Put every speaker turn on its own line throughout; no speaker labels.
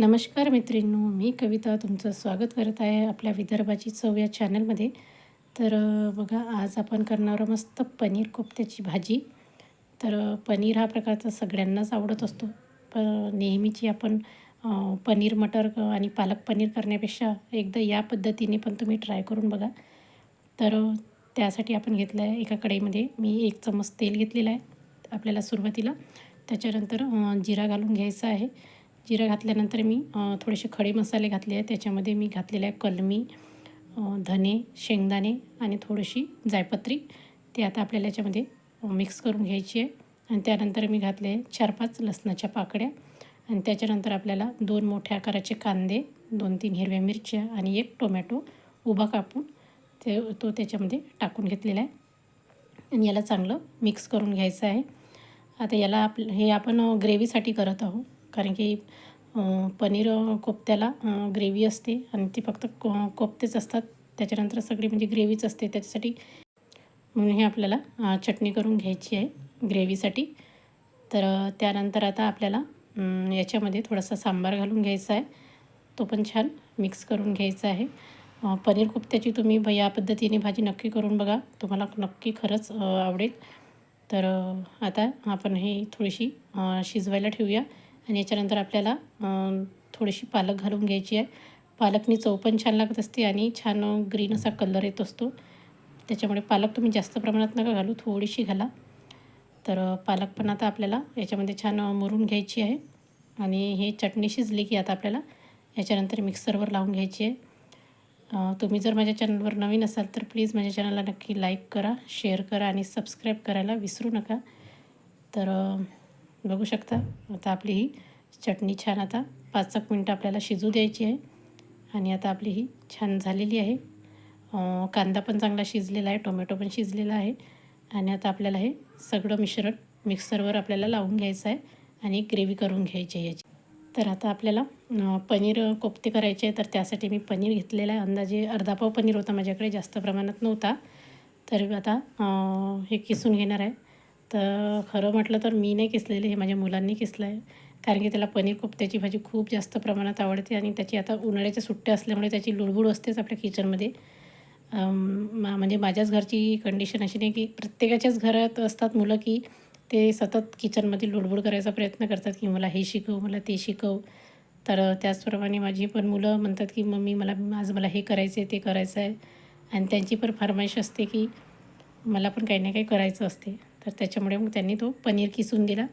नमस्कार मैत्रिणींनो मी कविता तुमचं स्वागत करत आहे आपल्या विदर्भाची चव या चॅनलमध्ये तर बघा आज आपण करणार मस्त पनीर कोफ्त्याची भाजी. तर पनीर हा प्रकारचा सगळ्यांनाच आवडत असतो. पण नेहमीची आपण पनीर मटर आणि पालक पनीर करण्यापेक्षा एकदा या पद्धतीने पण तुम्ही ट्राय करून बघा. तर त्यासाठी आपण घेतलं आहे एका कढईमध्ये. मी एक चम्मच तेल घेतलेलं आहे आपल्याला सुरुवातीला. त्याच्यानंतर जिरा घालून घ्यायचा आहे. जिरं घातल्यानंतर मी थोडेसे खडे मसाले घातले आहेत. त्याच्यामध्ये मी घातलेले आहे कलमी धने शेंगदाणे आणि थोडीशी जायपत्री. ते आता आपल्याला याच्यामध्ये मिक्स करून घ्यायची आहे. आणि त्यानंतर मी घातले आहे चार पाच लसणाच्या पाकड्या आणि त्याच्यानंतर आपल्याला दोन मोठ्या आकाराचे कांदे दोन तीन हिरव्या मिरच्या आणि एक टोमॅटो उभा कापून ते तो त्याच्यामध्ये टाकून घेतलेला आहे. आणि याला चांगलं मिक्स करून घ्यायचं आहे. आता याला आप हे आपण ग्रेव्हीसाठी करत आहोत. कारण की पनीर कोफ्त्याला ग्रेव्ही असते आणि ती फक्त को कोफ्तेच असतात. त्याच्यानंतर सगळी म्हणजे ग्रेव्हीच असते. त्याच्यासाठी म्हणून हे आपल्याला चटणी करून घ्यायची आहे ग्रेव्हीसाठी. तर त्यानंतर आता आपल्याला याच्यामध्ये थोडासा सांबार घालून घ्यायचा आहे. तो पण छान मिक्स करून घ्यायचा आहे. पनीर कोफ्त्याची तुम्ही या पद्धतीने भाजी नक्की करून बघा. तुम्हाला नक्की खरंच आवडेल. तर आता आपण हे थोडीशी शिजवायला ठेवूया. आणि याच्यानंतर आपल्याला थोडीशी पालक घालून घ्यायची आहे. पालकनी चव पण छान लागत असते आणि छान ग्रीन असा कलर येत असतो. त्याच्यामुळे पालक तुम्ही जास्त प्रमाणात नका घालू थोडीशी घाला. तर पालक पण आता आपल्याला याच्यामध्ये छान मुरून घ्यायची आहे. आणि हे चटणी शिजली की आता आपल्याला याच्यानंतर मिक्सरवर लावून घ्यायची आहे. तुम्ही जर माझ्या चॅनलवर नवीन असाल तर प्लीज माझ्या चॅनलला नक्की लाईक करा शेअर करा आणि सबस्क्राईब करायला विसरू नका. तर बघू शकता. आता आपली ही चटणी छान आता पाच एक मिनटं आपल्याला शिजू द्यायची आहे. आणि आता आपली ही छान झालेली आहे. कांदा पण चांगला शिजलेला आहे टोमॅटो पण शिजलेला आहे. आणि आता आपल्याला हे सगळं मिश्रण मिक्सरवर आपल्याला लावून घ्यायचं आहे आणि ग्रेव्ही करून घ्यायची आहे याची. तर आता आपल्याला पनीर कोफ्ते करायचे आहे तर त्यासाठी मी पनीर घेतलेलं आहे. अंदाजे अर्धा पाव पनीर होता माझ्याकडे जास्त प्रमाणात नव्हता. तर आता हे किसून घेणार आहे. तर खरं म्हटलं तर मी नाही किसलेले हे माझ्या मुलांनी किसलं आहे कारण की त्याला पनीर कोफ्त्याची भाजी खूप जास्त प्रमाणात आवडते आणि त्याची आता उन्हाळ्याच्या सुट्ट्या असल्यामुळे त्याची लुडबुड असतेच आपल्या किचनमध्ये. मा म्हणजे माझ्याच घरची कंडिशन अशी नाही की प्रत्येकाच्याच घरात असतात मुलं की ते सतत किचनमध्ये लुडबुड करायचा प्रयत्न करतात की मला हे शिकव मला ते शिकव. तर त्याचप्रमाणे माझी पण मुलं म्हणतात की मम्मी मला आज मला हे करायचं आहे ते करायचं आहे आणि त्यांची पण फरमाईश असते की मला पण काही ना काही करायचं असते. तर त्याच्यामुळे मग त्यांनी तो पनीर किसून दिला.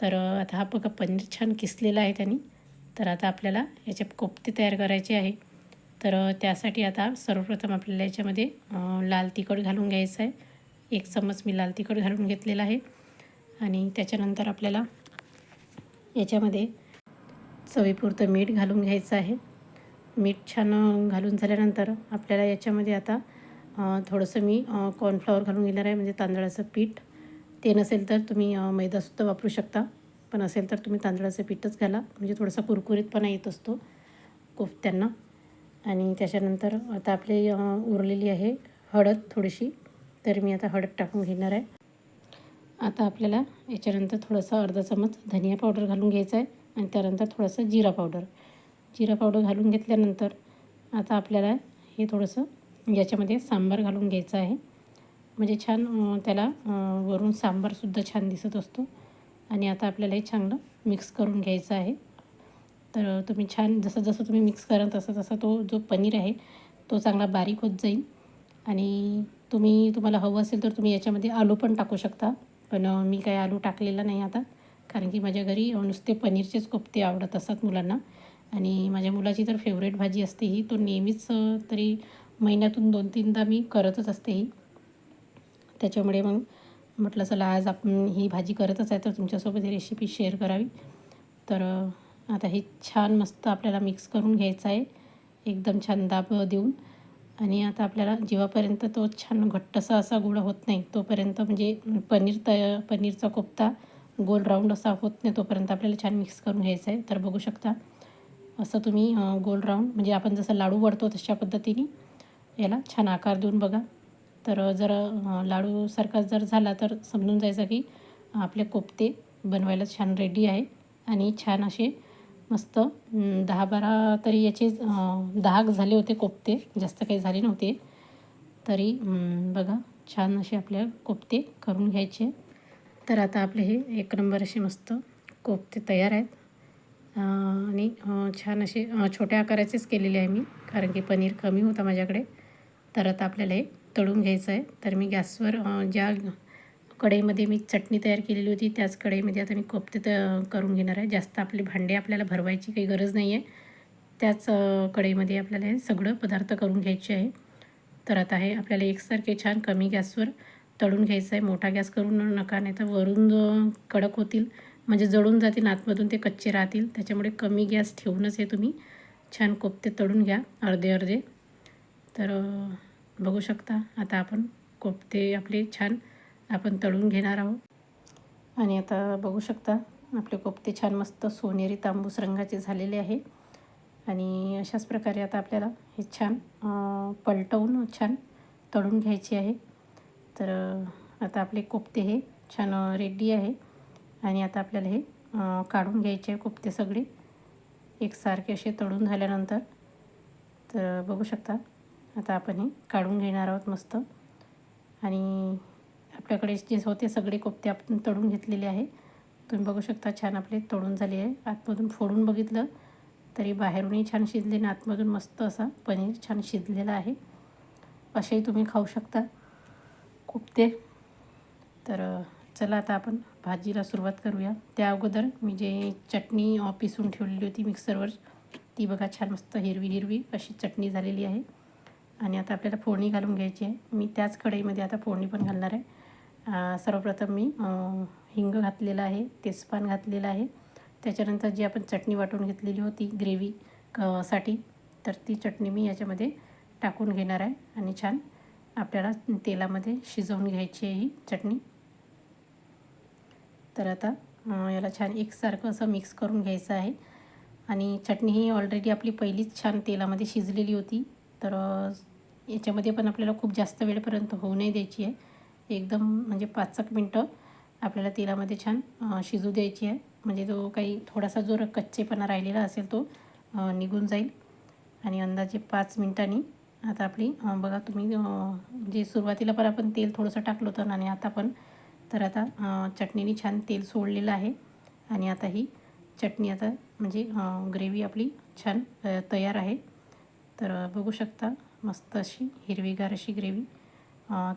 तर आता हा बघा पनीर छान किसलेला आहे त्यांनी. तर आता आपल्याला याचे कोफ्ते तयार करायचे आहे. तर त्यासाठी आता सर्वप्रथम आपल्याला याच्यामध्ये लाल तिखट घालून घ्यायचं आहे. एक चम्मच मी लाल तिखट घालून घेतलेला आहे. आणि त्याच्यानंतर आपल्याला याच्यामध्ये चवीपुरतं मीठ घालून घ्यायचं आहे. मीठ छान घालून झाल्यानंतर आपल्याला याच्यामध्ये आता थोडंसं मी कॉर्नफ्लॉवर घालून घेणार आहे म्हणजे तांदळाचं पीठ. ते नसेल तर तुम्ही मैदासुद्धा वापरू शकता. पण असेल तर तुम्ही तांदळाचं पीठच घाला. म्हणजे थोडासा कुरकुरीतपणा येत असतो कोफ्त्यांना आणि त्याच्यानंतर आता आपली उरलेली आहे हळद थोडीशी. तर मी आता हळद टाकून घेणार आहे. आता आपल्याला याच्यानंतर थोडंसं अर्धा चमच धनिया पावडर घालून घ्यायचा आहे. आणि त्यानंतर थोडंसं जिरा पावडर. जिरा पावडर घालून घेतल्यानंतर आता आपल्याला हे थोडंसं याच्यामध्ये सांबार घालून घ्यायचं आहे. म्हणजे छान त्याला वरून सांबारसुद्धा छान दिसत असतो. आणि आता आपल्याला हे चांगलं मिक्स करून घ्यायचं आहे. तर तुम्ही छान जसं जसं तुम्ही मिक्स कराल तसं तसं तो जो पनीर आहे तो चांगला बारीक होत जाईल. आणि तुम्ही तुम्हाला हवं असेल तर तुम्ही याच्यामध्ये आलू पण टाकू शकता. पण मी काही आलू टाकलेला नाही आता. कारण की माझ्या घरी नुसते पनीरचेच कोफ्ते आवडत असतात मुलांना. आणि माझ्या मुलाची तर फेवरेट भाजी असते ही. तो नेहमीच तरी महिन्यातून दोन तीनदा मी करतच असते ही. त्याच्यामुळे मग म्हटलं चला आज आपण ही भाजी करतच आहे तर तुमच्यासोबत ही रेसिपी शेअर करावी. तर आता हे छान मस्त आपल्याला मिक्स करून घ्यायचं आहे. एकदम छान दाब देऊन. आणि आता आपल्याला जेव्हापर्यंत तो छान घट्टसा असा गोळा होत नाही तोपर्यंत म्हणजे पनीर तया पनीरचा कोफ्ता गोल राऊंड असा होत नाही तोपर्यंत आपल्याला छान मिक्स करून घ्यायचं आहे. तर बघू शकता असं तुम्ही गोल राऊंड म्हणजे आपण जसं लाडू वळतो तशा पद्धतीने याला छान आकार देऊन बघा. तर जर लाडूसारखा जर झाला तर समजून जायचं की आपले कोफ्ते बनवायला छान रेडी आहे. आणि छान असे मस्त दहा बारा तरी याचे अं, दहा झाले होते कोफ्ते. जास्त काही झाले नव्हते. तरी बघा छान असे आपल्या कोफ्ते करून घ्यायचे. तर आता आपले हे एक नंबर असे मस्त कोफ्ते तयार आहेत. आणि छान असे छोट्या आकाराचेच केलेले आहे मी कारण की पनीर कमी होता माझ्याकडे. तर आता आपल्याला हे तळून घ्यायचं आहे. तर मी गॅसवर ज्या कढईमध्ये मी चटणी तयार केलेली होती त्याच कढईमध्ये आता मी कोफ्ते त करून घेणार आहे. जास्त आपले भांडे आपल्याला भरवायची काही गरज नाही आहे त्याच कढईमध्ये आपल्याला हे सगळं पदार्थ करून घ्यायचे आहे. तर आता हे आपल्याला एकसारखे छान कमी गॅसवर तळून घ्यायचं आहे मोठा गॅस करून नका नाही तर वरून कडक होतील. म्हणजे जळून जातील आतमधून ते कच्चे राहतील. त्याच्यामुळे कमी गॅस ठेवूनच हे तुम्ही छान कोफ्ते तळून घ्या. अर्धे अर्धे. तर बघू शकता. आता आपण कोफ्ते आपले छान आपण तळून घेणार आहोत. आणि आता बघू शकता आपले कोफ्ते छान मस्त सोनेरी तांबूस रंगाचे झालेले आहे. आणि अशाच प्रकारे आता आपल्याला हे छान पलटवून छान तळून घ्यायचे आहे. तर आता आपले कोफ्ते हे छान रेडी आहे. आणि आता आपल्याला हे काढून घ्यायचे आहे कोफ्ते सगळे. एकसारखे असे तळून झाल्यानंतर. तर बघू शकता आता आपण हे काढून घेणार आहोत मस्त. आणि आपल्याकडे जे होते सगळे कोफ्ते आपण तळून घेतलेले आहे. तुम्ही बघू शकता छान आपले तळून झाले आहे. आतमधून फोडून बघितलं तरी बाहेरूनही छान शिजले आणि आतमधून मस्त असा पनीर छान शिजलेला आहे. असेही तुम्ही खाऊ शकता कोफ्ते तर चला आता आपण भाजीला सुरुवात करूया. त्या अगोदर मी जे चटणी पिसून ठेवलेली होती मिक्सरवर ती बघा छान मस्त हिरवी हिरवी अशी चटणी झालेली आहे. आणि आता आपल्याला फोडणी घालून घ्यायची आहे. मी त्याच कढईमध्ये आता फोडणी पण घालणार आहे. सर्वप्रथम मी हिंग घातलेलं आहे तेजपान घातलेलं आहे. त्याच्यानंतर जी आपण चटणी वाटून घेतलेली होती ग्रेव्ही क साठी तर ती चटणी मी याच्यामध्ये टाकून घेणार आहे. आणि छान आपल्याला तेलामध्ये शिजवून घ्यायची आहे ही चटणी. तर आता याला छान एकसारखं असं मिक्स करून घ्यायचं आहे. आणि चटणी ही ऑलरेडी आपली पहिलीच छान तेलामध्ये शिजलेली होती. तर याच्यामध्ये पण आपल्याला खूप जास्त वेळपर्यंत होऊ नाही द्यायची आहे. एकदम म्हणजे पाच एक मिनटं आपल्याला तेलामध्ये छान शिजू द्यायची आहे. म्हणजे जो काही थोडासा जो कच्चेपणा राहिलेला असेल तो निघून जाईल. आणि अंदाजे पाच मिनटांनी आता आपली बघा तुम्ही जे म्हणजे सुरुवातीला पण आपण तेल थोडंसं टाकलं होतं आणि आता पण. तर आता चटणीने छान तेल सोडलेलं आहे. आणि आता ही चटणी आता म्हणजे ग्रेव्ही आपली छान तयार आहे. तर बघू शकता मस्त अशी हिरवीगार अशी ग्रेव्ही.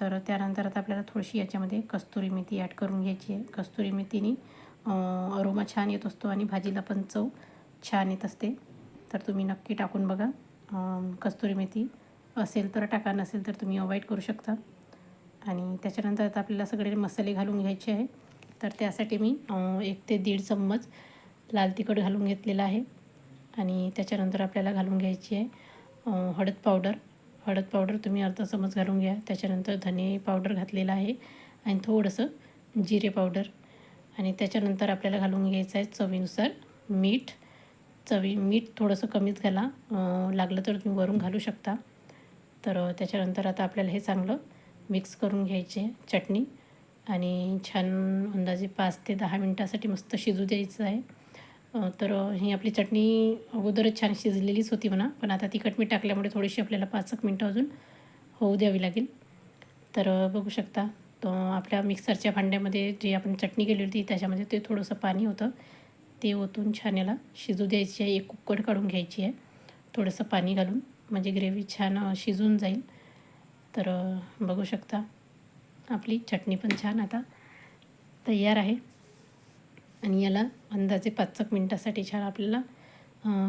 तर त्यानंतर आता आपल्याला थोडीशी याच्यामध्ये कस्तुरी मेथी ॲड करून घ्यायची आहे. कस्तुरी मेथीने अरोमा छान येत असतो आणि भाजीला पण चव छान येत असते. तर तुम्ही नक्की टाकून बघा. कस्तुरी मेथी असेल तर टाका नसेल तर तुम्ही अवॉइड करू शकता. आणि त्याच्यानंतर आता आपल्याला सगळे मसाले घालून घ्यायचे आहे. तर त्यासाठी मी एक ते दीड चम्मच लाल तिखट घालून घेतलेला आहे. आणि त्याच्यानंतर आपल्याला घालून घ्यायची आहे हळद पावडर. हळद पावडर तुम्ही अर्धा चमच घालून घ्या. त्याच्यानंतर धने पावडर घातलेला आहे आणि थोडंसं जिरे पावडर. आणि त्याच्यानंतर आपल्याला घालून घ्यायचं आहे चवीनुसार मीठ. चवी मीठ थोडंसं कमीच घाला. लागलं तर तुम्ही वरून घालू शकता. तर त्याच्यानंतर आता आपल्याला हे चांगलं मिक्स करून घ्यायचे चटणी. आणि छान अंदाजे पाच ते दहा मिनटासाठी मस्त शिजू द्यायचं आहे. तर ही आपली चटणी अगोदरच छान शिजलेलीच होती म्हणा. पण आता तिखट मीठ टाकल्यामुळे थोडीशी आपल्याला पाच एक मिनटं अजून होऊ द्यावी लागेल. तर बघू शकता तो आपल्या मिक्सरच्या भांड्यामध्ये जी आपण चटणी केली होती त्याच्यामध्ये ते थोडंसं पाणी होतं. ते ओतून छान याला शिजू द्यायची आहे. एक कुक्कड काढून घ्यायची आहे. थोडंसं पाणी घालून म्हणजे ग्रेव्ही छान शिजून जाईल. तर बघू शकता आपली चटणी पण छान आता तयार आहे. आणि याला अंदाजे पाच एक मिनटासाठी छान आपल्याला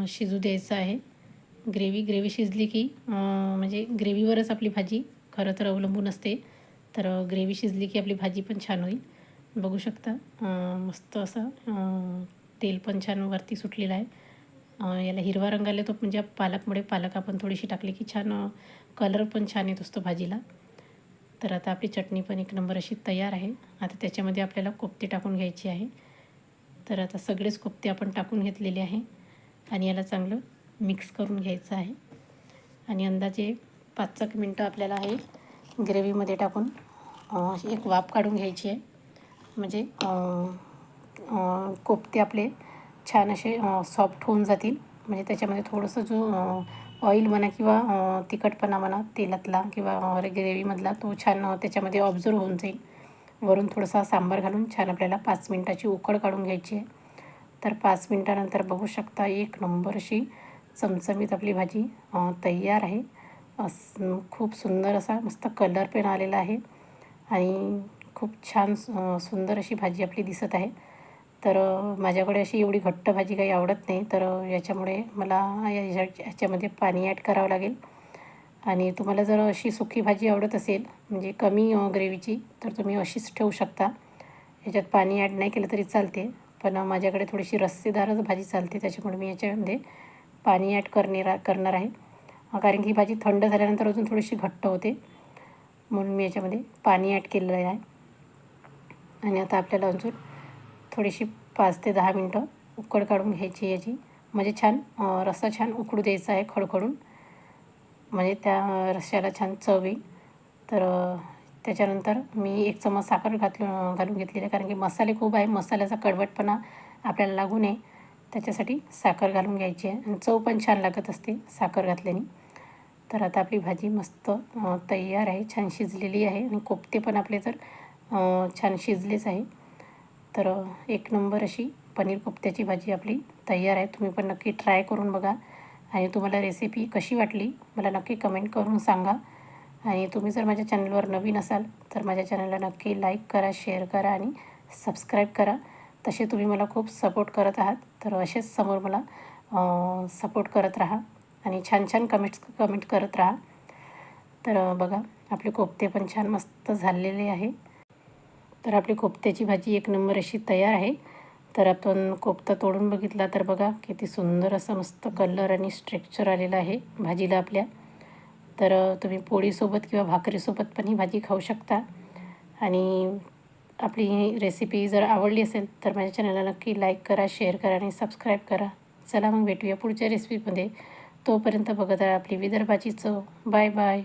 शिजू द्यायचं आहे. ग्रेव्ही ग्रेव्ही शिजली की म्हणजे ग्रेव्हीवरच आपली भाजी खरं तर अवलंबून असते. तर ग्रेव्ही शिजली की आपली भाजी पण छान होईल. बघू शकता मस्त असं तेल पण छान वरती सुटलेलं आहे. याला हिरवा रंग आले तो म्हणजे पालकमुळे पालक आपण थोडीशी टाकली की छान कलर पण छान येत असतो भाजीला. तर आता आपली चटणी पण एक नंबर अशी तयार आहे. आता त्याच्यामध्ये आपल्याला कोफ्ते टाकून घ्यायची आहे. तर आता सगळेच कोफ्ते आपण टाकून घेतलेले आहे आणि याला चांगलं मिक्स करून घ्यायचं आहे. आणि अंदाजे पाच एक मिनटं आपल्याला हे ग्रेव्हीमध्ये टाकून एक वाफ काढून घ्यायची आहे. म्हणजे कोफ्ते आपले छान असे सॉफ्ट होऊन जातील. म्हणजे त्याच्यामध्ये थोडंसं जो ऑइल म्हणा किंवा तिखटपणा म्हणा तेलातला किंवा ग्रेव्हीमधला तो छान त्याच्यामध्ये ऑब्झर्व होऊन जाईल. वरून थोडासा सांबार घालून छान आपल्याला पाच मिनटाची उकड काढून घ्यायची आहे. तर पाच मिनटानंतर बघू शकता एक नंबर अशी चमचमीत आपली भाजी तयार आहे. खूप सुंदर असा मस्त कलर पण आलेला आहे. आणि खूप छान सुंदर अशी भाजी आपली दिसत आहे. तर माझ्याकडे अशी एवढी घट्ट भाजी काही आवडत नाही. तर याच्यामुळे मला याच्या याच्यामध्ये पाणी ॲड करावं लागेल. आणि तुम्हाला जर अशी सुकी भाजी आवडत असेल म्हणजे कमी ग्रेव्हीची तर तुम्ही अशीच ठेवू शकता. याच्यात पाणी ॲड नाही केलं तरी चालते पण माझ्याकडे थोडीशी रस्सेदारच भाजी चालते त्याच्यामुळे मी याच्यामध्ये पाणी ॲड करणे करणार आहे. कारण की भाजी थंड झाल्यानंतर अजून थोडीशी घट्ट होते म्हणून मी याच्यामध्ये पाणी ॲड केलेलं आहे. आणि आता आपल्याला अजून थोडीशी पाच ते दहा मिनटं उकड काढून घ्यायची याची. म्हणजे छान रस्सा छान उकडू द्यायचा आहे खडखडून. म्हणजे त्या रश्श्याला छान चव येईल. तर त्याच्यानंतर मी एक चमच साखर घातलं घालून घेतलेली आहे. कारण की मसाले खूप आहे. मसाल्याचा कडवटपणा आपल्याला लागू नये. त्याच्यासाठी साखर घालून घ्यायची आहे. आणि चव पण छान लागत असते साखर घातल्याने. तर आता आपली भाजी मस्त तयार आहे. छान शिजलेली आहे. आणि कोफ्ते पण आपले तर छान शिजलेच आहे. तर एक नंबर अशी पनीर कोफ्त्याची भाजी आपली तयार आहे. तुम्ही पण नक्की ट्राय करून बघा. आणि तुम्हाला रेसिपी कशी वाटली मला नक्की कमेंट करून सांगा. आणि तुम्ही जर माझ्या चॅनलवर नवीन असाल तर माझ्या चॅनलला नक्की लाईक करा शेअर करा आणि सबस्क्राईब करा. तसे तुम्ही मला खूप सपोर्ट करत आहात. तर असेच समोर मला सपोर्ट करत राहा आणि छान छान कमेंट्स कमेंट करत राहा. तर बघा आपले कोफ्ते पण छान मस्त झालेले आहे. तर आपली कोफ्त्याची भाजी एक नंबर अशी तयार आहे. तर आपण कोफ्ता तोडून बघितला तर बघा किती सुंदर असं मस्त कलर आणि स्ट्रेक्चर आलेला आहे भाजीला आपल्या. तर तुम्ही पोळीसोबत किंवा भाकरीसोबत पण ही भाजी खाऊ शकता. आणि आपली ही रेसिपी जर आवडली असेल तर माझ्या चॅनलला नक्की लाईक करा शेअर करा आणि सबस्क्राईब करा. चला मग भेटूया पुढच्या रेसिपीमध्ये तोपर्यंत बघत राहा आपली विदर्भाची चव. Bye bye